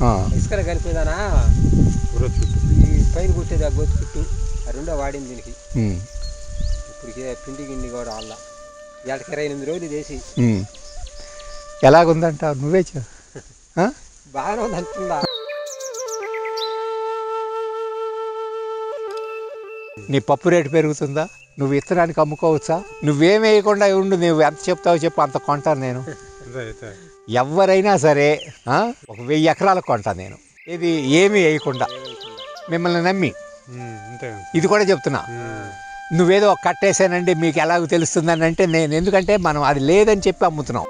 ఆ, ఇసుకలు కలిపేదానా? ఈ పైన కొట్టేది ఆ గొత్తు చుట్టూ ఆ రెండో వాడింది దీనికి. ఇప్పటికే పిండి గిండి కూడా వాళ్ళ ఏళ్ళకి ఇరవై ఎనిమిది రోజులు చేసి. ఉమ్. ఎలాగుందంటావు నువ్వే చె ఆ? బాగానే ఉంది అంటుందా? నీ పప్పు రేటు పెరుగుతుందా? నువ్వు ఇత్తనానికి అమ్ముకోవచ్చా? నువ్వేం వేయకుండా ఉండు నువ్వు ఎంత చెప్తావో చెప్పు అంత కొంటాను నేను. ఎవరైనా సరే ఒక వెయ్యి ఎకరాలకు కొంటా నేను. ఇది ఏమీ వేయకుండా. మిమ్మల్ని నమ్మి. ఇది కూడా చెప్తున్నా. నువ్వేదో కట్టేసానండి మీకు ఎలాగో తెలుస్తుందని అంటే నేను ఎందుకంటే మనం అది లేదని చెప్పి అమ్ముతున్నాం.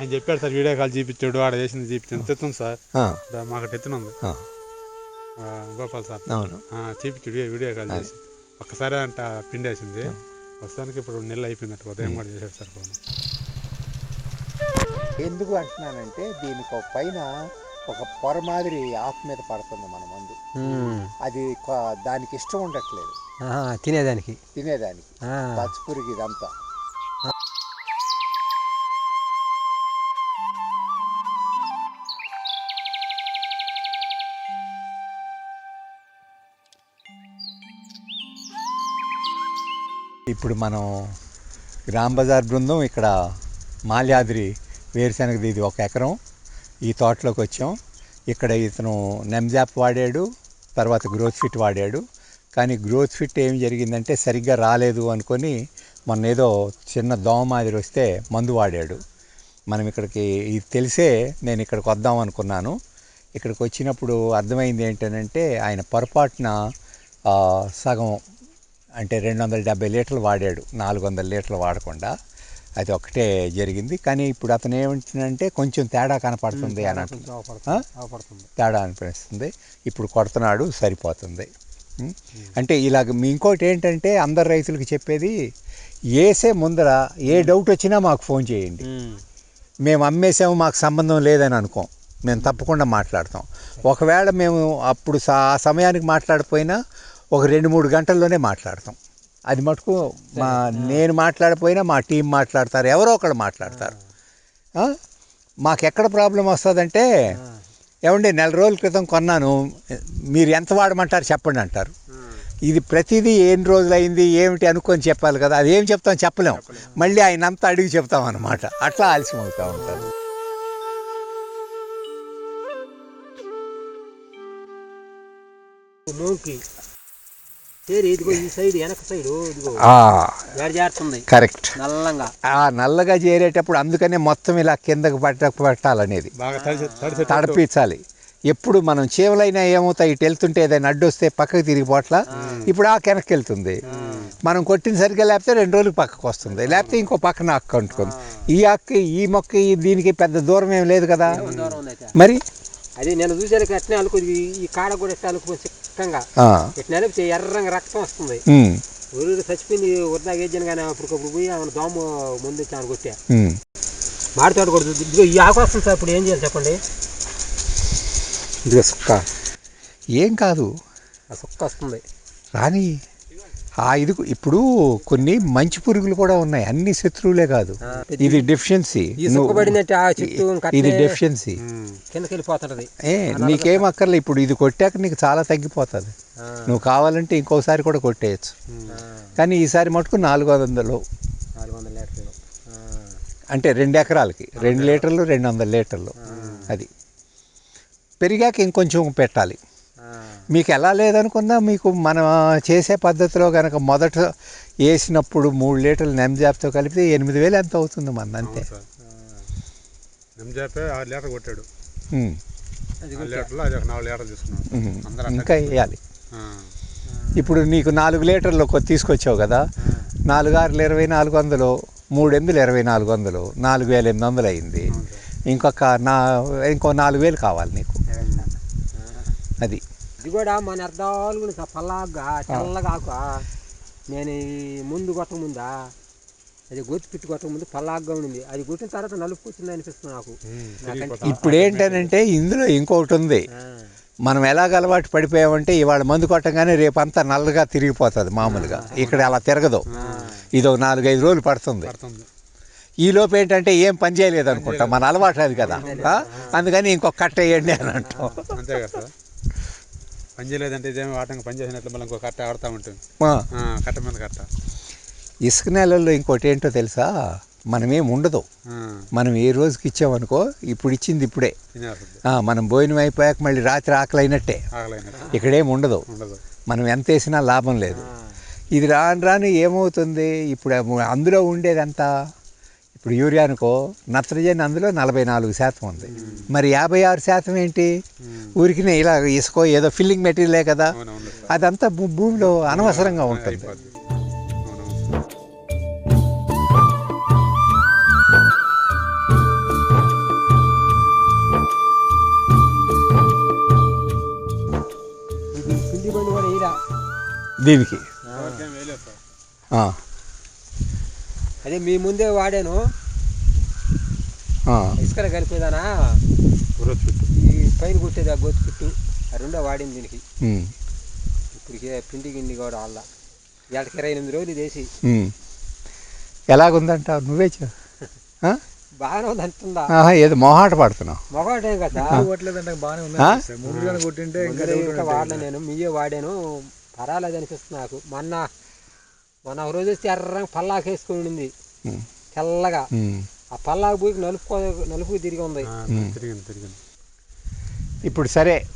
ఆయన చెప్పాడు సార్ వీడియో కాల్ చూపించాడు ఆడ చేసింది తెస్తుంది సార్. మాకు ఆ, గోపాల్ సార్. అవును. చూపించాడు వీడియో- కాల్ చేసి. ఒక్కసారి అంట పిండి వేసింది. ప్రస్తుతానికి ఇప్పుడు రెండు నెలలు అయిపోయిందట ఉదయం కూడా చేశాడు సార్ ఫోన్ ఎందుకు అంటున్నానంటే దీనికి ఒక పైన ఒక పొర మాదిరి ఆకు మీద పడుతుంది మన మందు. అది దానికి ఇష్టం ఉండట్లేదు. తినేదానికి. తినేదానికి. ఆ. పచ్చిపురుగు ఇదంతా. ఇప్పుడు మనం గ్రామ్ బజార్ బృందం ఇక్కడ మాల్యాద్రి వేరుశనగది ఇది ఒక ఎకరం ఈ తోటలోకి వచ్చాం. ఇక్కడ ఇతను నెమ్జాప్ వాడాడు తర్వాత గ్రోత్ ఫిట్ వాడాడు. కానీ గ్రోత్ ఫిట్ ఏం జరిగిందంటే సరిగ్గా రాలేదు అనుకొని మొన్న ఏదో చిన్న దోమ మాదిరి వస్తే మందు వాడాడు. మనం ఇక్కడికి ఇది తెలిసే నేను ఇక్కడికి వద్దాం అనుకున్నాను. ఇక్కడికి వచ్చినప్పుడు అర్థమైంది ఏంటంటే ఆయన పొరపాటున సగం అంటే రెండు వందల డెబ్బై లీటర్లు వాడాడు. నాలుగు వందల లీటర్లు వాడకుండా అది ఒకటే జరిగింది. కానీ ఇప్పుడు అతను ఏమంటున్నాడంటే కొంచెం తేడా కనపడుతుంది అని? అవపడుతుంది తేడా అనిపిస్తుంది. ఇప్పుడు కొడుతున్నాడు సరిపోతుంది? అంటే ఇలాగ మీ ఇంకోటి ఏంటంటే అందరు రైతులకు చెప్పేది వేసే ముందర ఏ డౌట్ వచ్చినా మాకు ఫోన్ చేయండి. మేము అమ్మేసాము మాకు సంబంధం లేదని అనుకోం. మేము తప్పకుండా మాట్లాడతాం. ఒకవేళ మేము అప్పుడు ఆ సమయానికి మాట్లాడకపోయినా ఒక రెండు మూడు గంటల్లోనే మాట్లాడతాం. అది మటుకు మా నేను మాట్లాడకపోయినా మా టీం మాట్లాడతారు ఎవరో ఒకళ్ళు మాట్లాడతారు. ఆ? మాకు ఎక్కడ ప్రాబ్లం వస్తుందంటే ఏమండి నెల రోజుల క్రితం కొన్నాను మీరు ఎంత వాడమంటారు చెప్పండి అంటారు. ఇది ప్రతిదీ ఎన్ని రోజులు అయింది ఏమిటి అనుకొని చెప్పాలి కదా అది ఏం చెప్తాం చెప్పలేం. మళ్ళీ ఆయన అంతా అడిగి చెప్తాం అన్నమాట. అట్లా ఆలస్యం అవుతూ ఉంటుంది. నూకి కరెక్ట్. నల్లంగా. ఆ నల్లగా చేరేటప్పుడు అందుకనే మొత్తం ఇలా కిందకు పట్ట పెట్టాలనేది. తడిపించాలి. ఎప్పుడు మనం చీమలైనా ఏమవుతాయి ఇటు వెళ్తుంటే ఏదైనా అడ్డు వస్తే పక్కకు తిరిగిపోట్ల ఇప్పుడు ఆ వెనక్కి వెళ్తుంది. మనం కొట్టిన సరిగ్గా లేకపోతే రెండు రోజులు పక్కకు వస్తుంది. లేకపోతే ఇంకో పక్కన అక్క అంటుకుంది. ఈ అక్క ఈ మొక్క ఈ దీనికి పెద్ద దూరం ఏం లేదు కదా. దూరం ఉంది అయితే మరి అది నేను చూసాను అట్నే అనుకో ఈ కాడ కూడా ఎట్లా అనుకో చిక్కంగా. నలిపితే ఎర్రంగా రక్తం వస్తుంది. ఊరు చచ్చిపోయింది ఉరదా గేజ్జాను కానీ అప్పటికప్పుడు పోయి ఆమె దోమ ముందు ఆమె కొట్టా. మాడి తోట కూడా ఇదిగో ఈ ఆకు వస్తుంది సార్ ఇప్పుడు ఏం చేయాలి చెప్పండి? ఇదిగో సుక్క. ఏం కాదు. ఆ సుక్క వస్తుంది. రాని ఆ ఇది ఇప్పుడు కొన్ని మంచి పురుగులు కూడా ఉన్నాయి. అన్ని శత్రువులే కాదు. ఇది డెఫిషియన్సీ ఇది డెఫిషియన్సీ ఏ నీకేం అక్కర్లే. ఇప్పుడు ఇది కొట్టాక నీకు చాలా తగ్గిపోతుంది. నువ్వు కావాలంటే ఇంకోసారి కూడా కొట్టేయచ్చు. కానీ ఈసారి మటుకు నాలుగు వందలు అంటే రెండు ఎకరాలకి. రెండు లీటర్లు రెండు వందల లీటర్లు అది. పెరిగాక ఇంకొంచెం పెట్టాలి. మీకు ఎలా లేదనుకున్నా మీకు మనం చేసే పద్ధతిలో కనుక మొదట వేసినప్పుడు మూడు లీటర్లు నెమ్జాప్తో కలిపితే ఎనిమిది వేలు ఎంత అవుతుంది మన అంతే. ఆరు లీటర్ కొట్టాడు. ఇంకా వేయాలి. ఇప్పుడు నీకు నాలుగు లీటర్లు తీసుకొచ్చావు కదా. నాలుగు ఆరులు ఇరవై నాలుగు వందలు మూడు ఎనిమిది ఇరవై నాలుగు వందలు నాలుగు వేల ఎనిమిది వందలు అయింది. ఇంకొక నా ఇంకో నాలుగు వేలు కావాలి నీకు. అది. ఇది కూడా మన అర్థాలు పల్లాగా తెల్లగా ఆకు నేను ముందు కొట్టక ముందా అది గొత్తి పిట్టు కొట్టక ముందు పల్లాగా ఉండింది. అది కొట్టిన తర్వాత నలుపు వచ్చింది అనిపిస్తుంది నాకు. ఇప్పుడు ఏంటనంటే ఇందులో ఇంకొకటి ఉంది. మనం ఎలాగ అలవాటు పడిపోయామంటే ఇవాళ మందు కొట్టగానే రేపంతా నల్లగా తిరిగిపోతుంది మామూలుగా. ఇక్కడ అలా తిరగదు. ఇది ఒక నాలుగైదు రోజులు పడుతుంది. ఈ లోపు ఏంటంటే ఏం పని చేయలేదు. అనుకుంటా మన అలవాటు అది కదా? అందుకని ఇంకొక కట్ట వేయండి అని అంటాం. అంతే పని చేయలేదంటే ఇదేమో ఆటంగా పని చేసినట్లు మళ్ళీ ఇంకో కట్ట ఆడుతూ ఉంటుంది. కట్ట మీద కట్ట. ఇసుక నెలల్లో ఇంకోటి ఏంటో తెలుసా? మనమేం ఉండదు. మనం ఏ రోజుకి ఇచ్చామనుకో ఇప్పుడు ఇచ్చింది ఇప్పుడే. మనం భోజనం అయిపోయాక మళ్ళీ రాత్రి ఆకలి అయినట్టే ఇక్కడేం ఉండదు. మనం ఎంత వేసినా లాభం లేదు. ఇది రాను రాను ఏమవుతుంది? ఇప్పుడు అందులో ఉండేదంతా ఇప్పుడు యూరియా అనుకో నత్రజని అందులో నలభై నాలుగు శాతం ఉంది. మరి యాభై ఆరు శాతం ఏంటి? ఊరికినే ఇలా ఇసుకో ఏదో ఫిల్లింగ్ మెటీరియలే కదా. అదంతా భూమిలో అనవసరంగా ఉంటుంది. దీనికి ఎవరికేం వేయలేదు సార్ ఆ, అదే మీ ముందే వాడాను. ఆ, ఇసుకలు కలిపేదానా? ఈ పైన కొట్టేది ఆ గొత్తు చుట్టూ ఆ రెండో వాడింది దీనికి. ఇప్పటికే పిండి గిండి కూడా వాళ్ళ ఏళ్ళకి ఇరవై ఎనిమిది రోజులు చేసి. ఉమ్. ఎలాగుందంటావు నువ్వే చె ఆ? బాగానే ఉంది అంటుందా? ఏదో మొహాట పడుతున్నావు. మొగటే కదా. బాగానే ఉంది కొట్టింటే ఇంకా వాడలే నేను. మీయే వాడాను. పర్వాలేదు అనిపిస్తుంది నాకు. మొన్న ఒక రోజు వస్తే ఎర్రంగా పల్లాకు వేసుకొని ఉండింది. తెల్లగా. ఆ పల్లాకు పోయి నలుపు నలుపు తిరిగి ఉంది. ఇప్పుడు సరే.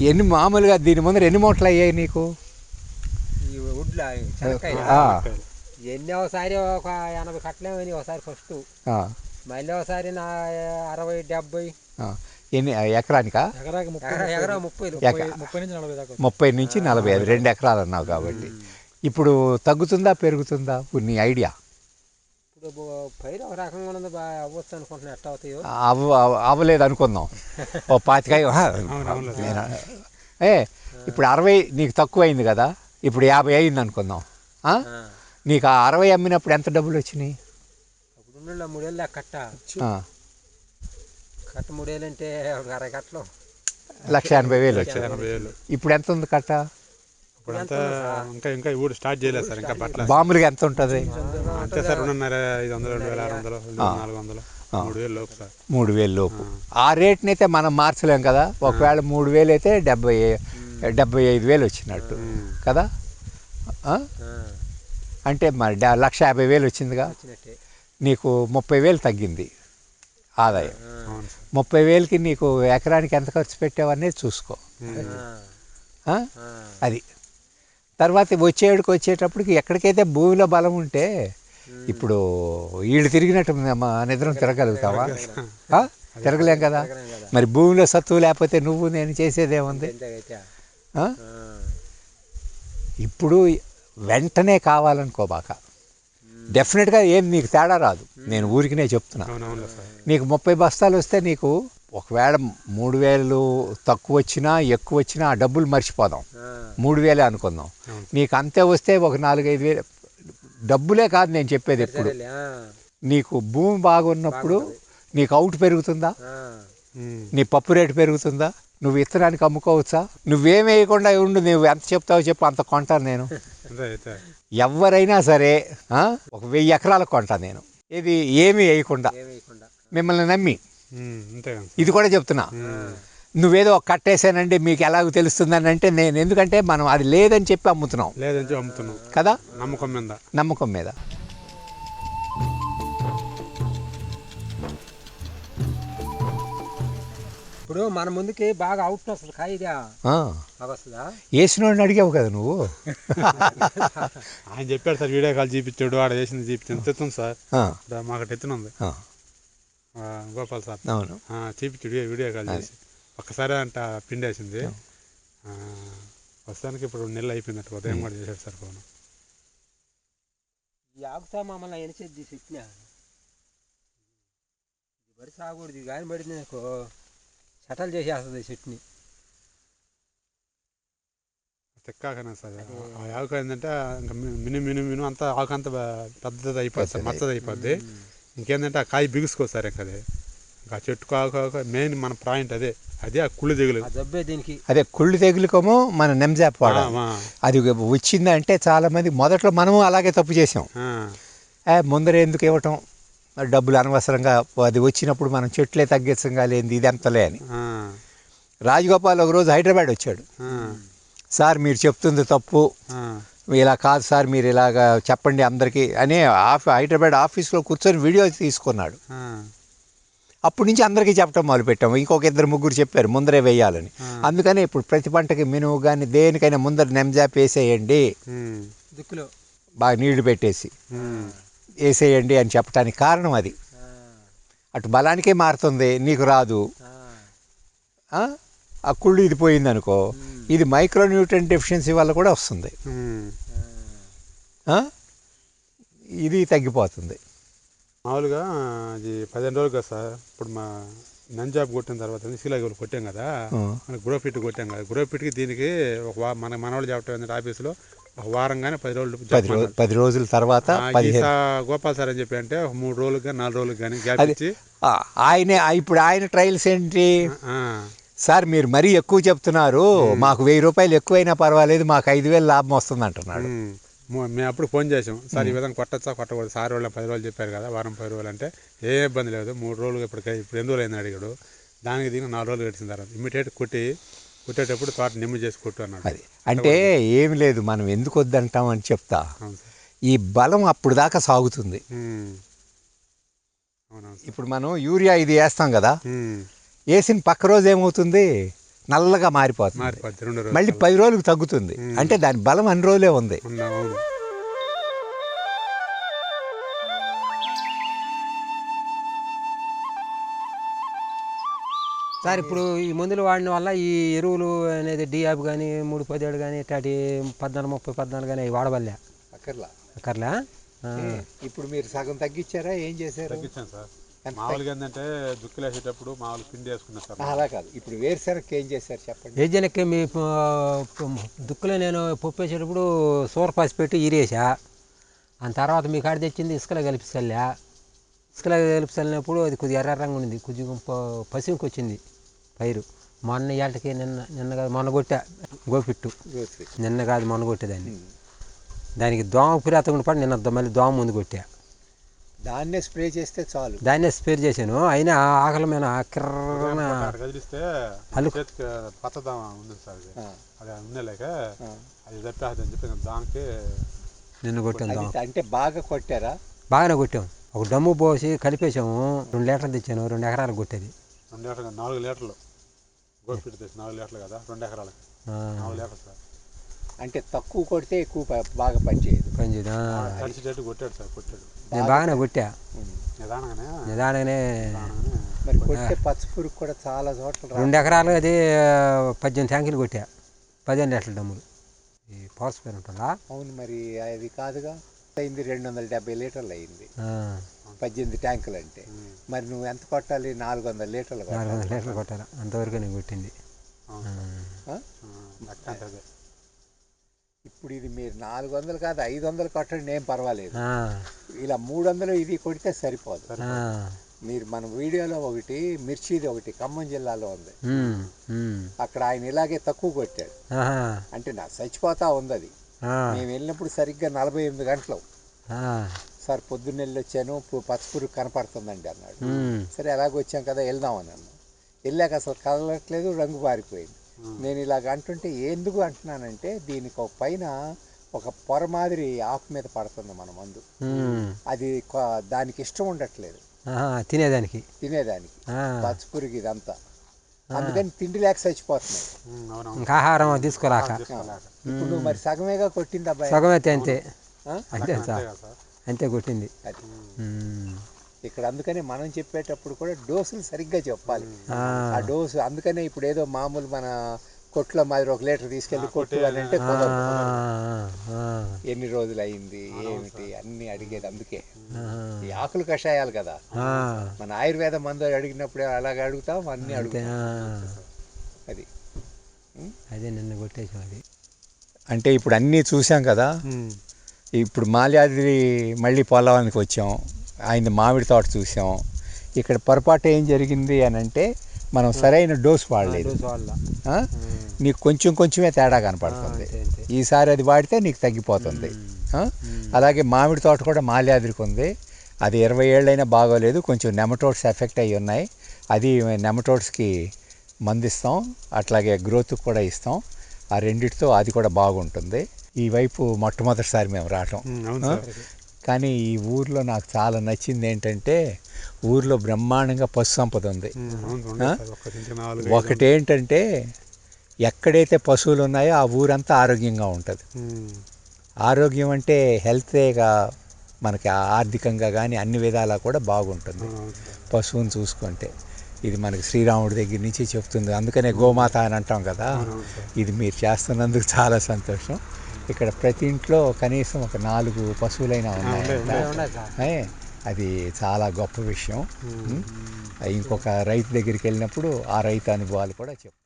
ఎన్ని మామూలుగా దీని ముందర ఎన్ని మూటలు అయ్యాయి నీకు? ఎన్ని ఒకసారి ఒక ఎనభై కట్టలేమని ఒకసారి ఫస్ట్. ఆ, మళ్ళీ ఒకసారి నా అరవై డెబ్బై. ఎన్ని ఎకరానికా? ఎకరా ముప్పై. నుంచి నలభై దాకా ముప్పై నుంచి నలభై ఐదు రెండు ఎకరాలు అన్నావు కాబట్టి. ఇప్పుడు తగ్గుతుందా పెరుగుతుందా? ఇప్పుడు నీ ఐడియా. ఇప్పుడు పైరు ఒక రకంగా ఉన్నది బాగా అవ్వచ్చు అనుకుంటున్నా. ఎట్ట అవుతాయో? అవ అవ- అవ్వలేదు అనుకుందాం. ఓ పాతికాయ ఏ ఇప్పుడు అరవై నీకు తక్కువ అయింది కదా ఇప్పుడు యాభై అయింది అనుకుందాం. నీకు ఆ అరవై అమ్మినప్పుడు ఎంత డబ్బులు వచ్చినాయి? అప్పుడు మూడేళ్ళ కట్ట. ఆ, కట్ట మూడేళ్ళు అంటే ఒక అరవై కట్టలు. లక్ష ఎనభై వేలు వచ్చాయి ఎనభై వేలు. ఇప్పుడు ఎంత ఉంది కట్ట? ఇప్పుడంతా ఇంకా ఇంకా ఊరు స్టార్ట్ చేయలేదు సార్ ఇంకా పట్ల బాంబులుగా ఎంత ఉంటుంది? అంతే సార్ రెండున్నర ఐదు వందలు రెండు వేల ఆరు వందలు నాలుగు వందలు మూడు వేలు లోపు సార్. మూడు వేలు లోపు. ఆ. రేట్ని అయితే మనం మార్చలేం కదా? ఒకవేళ మూడు వేలు అయితే డెబ్బై డెబ్బై ఐదు వేలు వచ్చినట్టు. కదా? అంటే మరి లక్ష యాభై వేలు వచ్చిందిగా? నీకు ముప్పై వేలు తగ్గింది ఆదాయం. ముప్పై వేలకి నీకు ఎకరానికి ఎంత ఖర్చు పెట్టావనేది చూసుకో. అది. తర్వాత వచ్చేటికి వచ్చేటప్పటికి ఎక్కడికైతే భూమిలో బలం ఉంటే ఇప్పుడు వీళ్ళు తిరిగినట్టు మా నిద్ర తిరగలుగుతావా? తిరగలేం కదా. మరి భూమిలో సత్తువు లేకపోతే నువ్వు నేను చేసేదేముంది ఇప్పుడు వెంటనే కావాలనుకోబాక డెఫినెట్గా ఏం నీకు తేడా రాదు. నేను ఊరికినే చెప్తున్నా. నీకు ముప్పై బస్తాలు వస్తే నీకు ఒకవేళ మూడు వేలు తక్కువ వచ్చినా ఎక్కువ వచ్చినా ఆ డబ్బులు మర్చిపోదాం. మూడు వేలే అనుకుందాం. నీకు అంతే వస్తే ఒక నాలుగైదు వేలు డబ్బులే కాదు నేను చెప్పేది ఎప్పుడు. నీకు భూమి బాగున్నప్పుడు నీకు అవుట్ పెరుగుతుందా. నీ పప్పు రేటు పెరుగుతుందా? నువ్వు ఇత్తనానికి అమ్ముకోవచ్చా? నువ్వేం వేయకుండా ఉండు నువ్వు ఎంత చెప్తావో చెప్పు అంత కొంటాను నేను. ఎవరైనా సరే ఒక వెయ్యి ఎకరాలకు కొంటా నేను. ఇది ఏమీ వేయకుండా. మిమ్మల్ని నమ్మి. ఇది కూడా చెప్తున్నా. నువ్వేదో ఒక కట్టేసానండి మీకు ఎలాగో తెలుస్తుందని అంటే నేను ఎందుకంటే మనం అది లేదని చెప్పి అమ్ముతున్నాం. లేదని చెప్పి అమ్ముతున్నాం. కదా? నమ్మకం మీద. నమ్మకం మీద. ఇప్పుడు మన ముందుకి బాగా అవుట్ వస్తుంది కాయ ఇదా ఆ, బాగా వస్తుందా? వేసినోడిని అడిగావు కదా నువ్వు? ఆయన చెప్పాడు సార్ వీడియో కాల్ చూపించాడు ఆడ చేసింది ఎంత ఎత్తుంది సార్? మాకు ఎత్తున ఉంది. గోపాల్ సార్. అవును. ఆ, చూపించాడు వీడియో- కాల్ చేసి. ఒక్కసారి అంట పిండేసింది. ఆ, ప్రస్తుతానికి ఇప్పుడు నెల అయిపోయిందట ఉదయం కూడా చేశాడు సార్ ఫోన్. ఈ ఆకుతా మమ్మల్ని ఎనిచేది చెప్పిన? బడి సాగకూడదు కానీ పడింది నాకు. సెటల్ చేసేస్తుంది చెట్టుని. తెక్కాకనే సార్. ఆ ఆకు ఏంటంటే ఇంకా మిను మిను మిను అంతా ఆకు అంతా పెద్దది అయిపోద్ది సార్ మచ్చది అయిపోద్ది ఇంకేంటంటే ఆ కాయ బిగుసుకో సార్ ఇంకా అది. ఇంకా చెట్టుకు ఆకు ఆకు మెయిన్ మన పాయింట్ అదే. అదే ఆ కుళ్ళు జబ్బే దీనికి. అదే కుళ్ళు తెగులుకోమో మన నెమ్జాప్ అది వచ్చిందంటే చాలా మంది మొదట్లో మనము అలాగే తప్పు చేసాం. ముందర ఎందుకు ఇవ్వటం? డబ్బులు అనవసరంగా అది వచ్చినప్పుడు మనం చెట్లే తగ్గించంగా లేనిది ఇది ఎంతలే అని. రాజగోపాల్ ఒకరోజు హైదరాబాద్ వచ్చాడు. సార్ మీరు చెప్తుంది తప్పు. ఇలా కాదు సార్ మీరు ఇలాగా చెప్పండి అందరికీ అని ఆఫ్ హైదరాబాద్ ఆఫీస్లో కూర్చొని వీడియో తీసుకున్నాడు. అప్పటి నుంచి అందరికీ చెప్పడం మొదలుపెట్టాము ఇంకొక ఇద్దరు ముగ్గురు చెప్పారు ముందరే వేయాలని. అందుకని ఇప్పుడు ప్రతి పంటకి మినుము కానీ దేనికైనా ముందర నెమ్జాప్ వేసేయండి. దుక్కులో. బాగా నీళ్ళు పెట్టేసి వేసేయండి అని చెప్పడానికి కారణం అది. అటు బలానికే మారుతుంది నీకు రాదు. ఆ? కుళ్ళు ఇది పోయింది అనుకో ఇది మైక్రో న్యూట్రియన్ డెఫిషియన్సీ వల్ల కూడా వస్తుంది? ఇది తగ్గిపోతుంది. మామూలుగా అది పదిహేను రోజులు కదా సార్. ఇప్పుడు మా నంజాబ్ కొట్టిన తర్వాత శీలాగోలు కొట్టాం కదా. ఆ. మన గ్రో ఫిట్ కొట్టాం కదా. గ్రో ఫిట్కి దీనికి ఒక వా మన మనవాళ్ళు చెప్పడం ఆఫీసులో ఒక వారం కానీ పది రోజులు పది రోజు పది రోజుల తర్వాత గోపాల్ సార్ అని చెప్పి అంటే ఒక మూడు రోజులకు కానీ నాలుగు రోజులకు కానీ గ్యాప్ అది ఇచ్చి ఆ, ఆయనే ఇప్పుడు ఆయన ట్రయల్స్ ఏంటి? సార్ మీరు మరీ ఎక్కువ చెప్తున్నారు. మాకు వెయ్యి రూపాయలు ఎక్కువైనా పర్వాలేదు మాకు ఐదు వేలు లాభం వస్తుంది అంటున్నాడు మేము అప్పుడు ఫోన్ చేసాం సార్ ఈ విధంగా కొట్టచ్చా కొట్టకూడదు. సార్ వాళ్ళు పది రోజులు చెప్పారు కదా వారం పది రోజులు అంటే ఏ ఇబ్బంది లేదు. మూడు రోజులు ఇప్పుడు ఇప్పుడు ఎన్ని రోజులు అయింది అడిగాడు. దానికి దీనికి నాలుగు రోజులు గడిచిన తర్వాత ఇమీడియట్ కొట్టి కొట్టేటప్పుడు తోట నిమ్మ చేసి కొట్టు అన్నాడు. అది. అంటే ఏమి లేదు మనం ఎందుకు వద్దంటాం అని చెప్తా. ఈ బలం అప్పుడు దాకా సాగుతుంది. ఇప్పుడు మనం యూరియా ఇది వేస్తాం కదా. వేసిన పక్క రోజు ఏమవుతుంది? నల్లగా మారిపోతుంది. మారిపోద్ది. రెండు రోజులు. మళ్ళీ పది రోజులకు తగ్గుతుంది. అంటే దాని బలం అన్ని రోజులే ఉంది. సార్ ఇప్పుడు ఈ మందులు వాడిన వల్ల ఈ ఎరువులు అనేది డియాబ్ కానీ మూడు పదిహేడు కానీ ఇట్లాంటి పద్నాలుగు ముప్పై పద్నాలుగు కానీ అవి వాడవల్లే అక్కర్లా. అక్కర్లే. ఇప్పుడు మీరు సగం తగ్గించారా? ఏం చేశారు? తగ్గించాను సార్. మామూలుగా ఏంటంటే దుక్కులు వేసేటప్పుడు మామూలు పిండి వేసుకున్నాను సార్ అలా కాదు. ఇప్పుడు వేరుశనగకి ఏం చేశారు చెప్పండి? ఏజనకి మీ దుక్కులో నేను పప్పు వేసేటప్పుడు సూరపాసి పెట్టి ఇరేసా. ఆ తర్వాత మీ కాడ తెచ్చింది ఇసుకలో కలిపి చల్లా. ఇసుకలో కలిపి చల్లినప్పుడు అది కొద్దిగా ఎర్ర రంగు ఉంది కొద్దిగా పసిమికి వచ్చింది పైరు. మొన్న ఏళ్ళకి నిన్న నిన్న కాదు మొన్న కొట్టా. గోపిట్టు. నిన్న కాదు మొన్న కొట్టేదాన్ని. దానికి దోమ పిరాతకుండా పడి నిన్న మళ్ళీ దోమ ముందు కొట్టా. దాన్నే స్ప్రే చేస్తే చాలు. దాన్నే స్పేర్ చేశాను. అయినా ఆకలి మీద అక్కడ కదిలిస్తే చేతికి పచ్చదమ ఉంది సార్ అది ఉండలేక. అది తప్పేదని చెప్పి దానికి నిన్న కొట్టాను అంటే బాగా కొట్టారా? బాగానే కొట్టాం. ఒక డమ్ము పోసి కలిపేసాము రెండు లీటర్లు తెచ్చాను. రెండు ఎకరాలకు కొట్టేది. రెండు లీటర్లు నాలుగు లీటర్లు. గోపిట్ తెచ్చి నాలుగు లీటర్లు కదా రెండు ఎకరాలకి. నాలుగు లీటర్లు సార్. అంటే తక్కువ కొడితే ఎక్కువ బాగా పనిచేయదు. పని చేయదు ఆ. కలిసిటట్టు కొట్టాడు సార్ కొట్టాడు. నేను బాగానే కొట్టా. నిదానంగానే? మరి కొట్టే పచ్చి పురుగు కూడా చాలా చోట్ల రెండు ఎకరాలు అది పద్దెనిమిది ట్యాంకులు కొట్టా. పదిహేను లీటర్ల డమ్ములు. ఈ పవర్ స్పేర్ ఉంటుందా? అవును మరి అది కాదుగా. అయింది రెండు వందల డెబ్బై లీటర్లు అయింది. ఆ, పద్దెనిమిది ట్యాంకులు అంటే. మరి నువ్వు ఎంత కొట్టాలి? నాలుగు వందల లీటర్లు నాలుగు కొట్టాలి. వందల లీటర్లు కొట్టాలి? అంతవరకు నేను కొట్టింది అవును ఆ? ఆ. ఆ, లెక్క అంటే అదే ఇప్పుడు ఇది మీరు నాలుగు వందలు కాదు ఐదు వందలు కొట్టండి ఏం పర్వాలేదు. ఇలా మూడు వందలు ఇది కొడితే సరిపోదు. మీరు మన వీడియోలో ఒకటి మిర్చిది ఒకటి ఖమ్మం జిల్లాలో ఉంది. అక్కడ ఆయన ఇలాగే తక్కువ కొట్టాడు. అంటే నా చచ్చిపోతా ఉంది అది మేము వెళ్ళినప్పుడు సరిగ్గా నలభై ఎనిమిది గంటలు. సార్ పొద్దున్న వెళ్ళి వచ్చాను పచ్చపురుగు కనపడుతుందండి అన్నాడు. సరే ఎలాగ వచ్చాం కదా వెళ్దామని అన్నాను వెళ్ళాక అసలు కదలట్లేదు రంగు పారిపోయింది నేను ఇలాగ అంటుంటే ఎందుకు అంటున్నానంటే దీనికి ఒక పైన ఒక పొర మాదిరి ఆకు మీద పడుతుంది మన మందు. అది దానికి ఇష్టం ఉండట్లేదు. ఆహా, తినేదానికి. తినేదానికి. ఆ, పచ్చపురుగు ఇదంతా. అందుకని తిండి లేక చచ్చిపోతున్నాయి. ఆహారం తీసుకోలేక. ఇప్పుడు మరి సగమేగా కొట్టింది అబ్బాయి? సగం అయితే అంతే? అంతే అంతే కొట్టింది. ఇక్కడ అందుకని మనం చెప్పేటప్పుడు కూడా డోసులు సరిగ్గా చెప్పాలి. ఆ, డోసు అందుకనే ఇప్పుడు ఏదో మామూలు మన కొట్లో మాదిరి ఒక లీటర్ తీసుకెళ్ళి కొట్టు అని అంటే ఆ, కుదరదు ఆ, ఎన్ని రోజులు అయింది ఏమిటి అన్ని అడిగేది అందుకే. ఆ, ఈ ఆకులు కషాయాలు కదా. మన ఆయుర్వేద మందు అడిగినప్పుడు అలాగ అడుగుతాం అన్ని అడుగుతాం. అది. అదే నిన్న కొట్టేసాం అది. అంటే ఇప్పుడు అన్నీ చూసాం కదా. ఇప్పుడు మాల్యాద్రి మళ్ళీ పొలానికి వచ్చాం. ఆయన మామిడి తోట చూసాం. ఇక్కడ పొరపాటు ఏం జరిగింది అని అంటే మనం సరైన డోస్ వాడలేదు? నీకు కొంచెం కొంచెమే తేడా కనపడుతుంది. ఈసారి అది వాడితే నీకు తగ్గిపోతుంది. అలాగే మామిడి తోట కూడా మాల్యాద్రికి ఉంది. అది ఇరవై ఏళ్ళైనా బాగోలేదు. కొంచెం నెమటోడ్స్ ఎఫెక్ట్ అయ్యి ఉన్నాయి. అది నెమటోడ్స్కి మందిస్తాం. అట్లాగే గ్రోత్ కూడా ఇస్తాం. ఆ రెండిటితో అది కూడా బాగుంటుంది. ఈ వైపు మొట్టమొదటిసారి మేము రావటం. కానీ ఈ ఊర్లో నాకు చాలా నచ్చింది ఏంటంటే ఊర్లో బ్రహ్మాండంగా పశు సంపద ఉంది. ఒకటేంటంటే ఎక్కడైతే పశువులు ఉన్నాయో ఆ ఊరంతా ఆరోగ్యంగా ఉంటుంది. ఆరోగ్యం అంటే హెల్తేగా మనకి ఆర్థికంగా కానీ అన్ని విధాలా కూడా బాగుంటుంది. పశువుని చూసుకుంటే. ఇది మనకి శ్రీరాముడి దగ్గర నుంచి చెప్తుంది. అందుకనే గోమాత అని అంటాం కదా. ఇది మీరు చేస్తున్నందుకు చాలా సంతోషం. ఇక్కడ ప్రతి ఇంట్లో కనీసం ఒక నాలుగు పశువులైనా ఉన్నాయి అది చాలా గొప్ప విషయం? ఇంకొక రైతు దగ్గరికి వెళ్ళినప్పుడు ఆ రైతు అనుభవాలు కూడా చెప్తాం